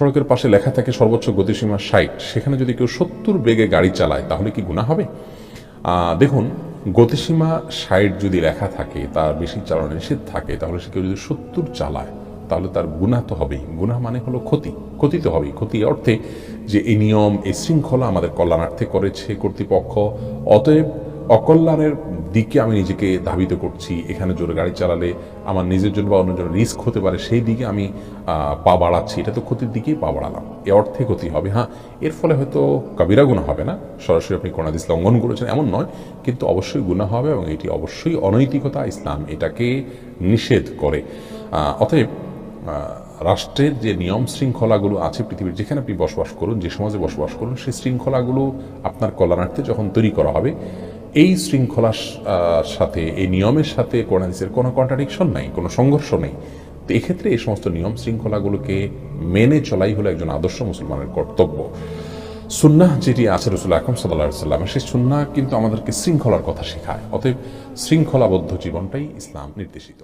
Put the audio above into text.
সড়কের পাশে লেখা থাকে সর্বোচ্চ গতিসীমা ষাট। সেখানে যদি কেউ সত্তর বেগে গাড়ি চালায়, তাহলে কি গুণা হবে? দেখুন, গতিসীমা ষাট যদি লেখা থাকে, তার বেশি চালানো নিষেধ থাকে, তাহলে সে কেউ যদি সত্তর চালায়, তাহলে তার গুণা তো হবেই। গুণা মানে হলো ক্ষতি। ক্ষতি তো হবেই। ক্ষতি অর্থে যে এই নিয়ম, এই শৃঙ্খলা আমাদের কল্যাণার্থে করেছে কর্তৃপক্ষ। অতএব অকল্যাণের দিকে আমি নিজেকে ধাবিত করছি, এখানে জোরে গাড়ি চালালে আমার নিজের জন্য বা অন্য জন্য রিস্ক হতে পারে, সেই দিকে আমি পা বাড়াচ্ছি। এটা তো ক্ষতির দিকেই পা বাড়ালাম। এ অর্থে ক্ষতি হবে হ্যাঁ। এর ফলে হয়তো কবিরা গুণা হবে না। সরাসরি আপনি কোনাদিস লঙ্ঘন করেছেন, এমন নয়। কিন্তু অবশ্যই গুণা হবে এবং এটি অবশ্যই অনৈতিকতা, ইসলাম এটাকে নিষেধ করে। অতএব রাষ্ট্রের যে নিয়ম শৃঙ্খলাগুলো আছে, পৃথিবীর যেখানে আপনি বসবাস করুন, যে সমাজে বসবাস করুন, সেই শৃঙ্খলাগুলো আপনার কল্যাণার্থে যখন তৈরি করা হবে এই শৃঙ্খলার সাথে, এই নিয়মের সাথে কোরআনিসের কোনো কন্ট্রাডিকশন নাই, কোনো সংঘর্ষ নেই। তো এক্ষেত্রে এই সমস্ত নিয়ম শৃঙ্খলাগুলোকে মেনে চলাই হলো একজন আদর্শ মুসলমানের কর্তব্য। সুন্নাহ যেটি আছে রসুল আকরম সাল্লাহ সাল্লাম সেই সুন্নাহ কিন্তু আমাদেরকে শৃঙ্খলার কথা শেখায়, অতএব শৃঙ্খলাবদ্ধ জীবনটাই ইসলাম নির্দেশিত।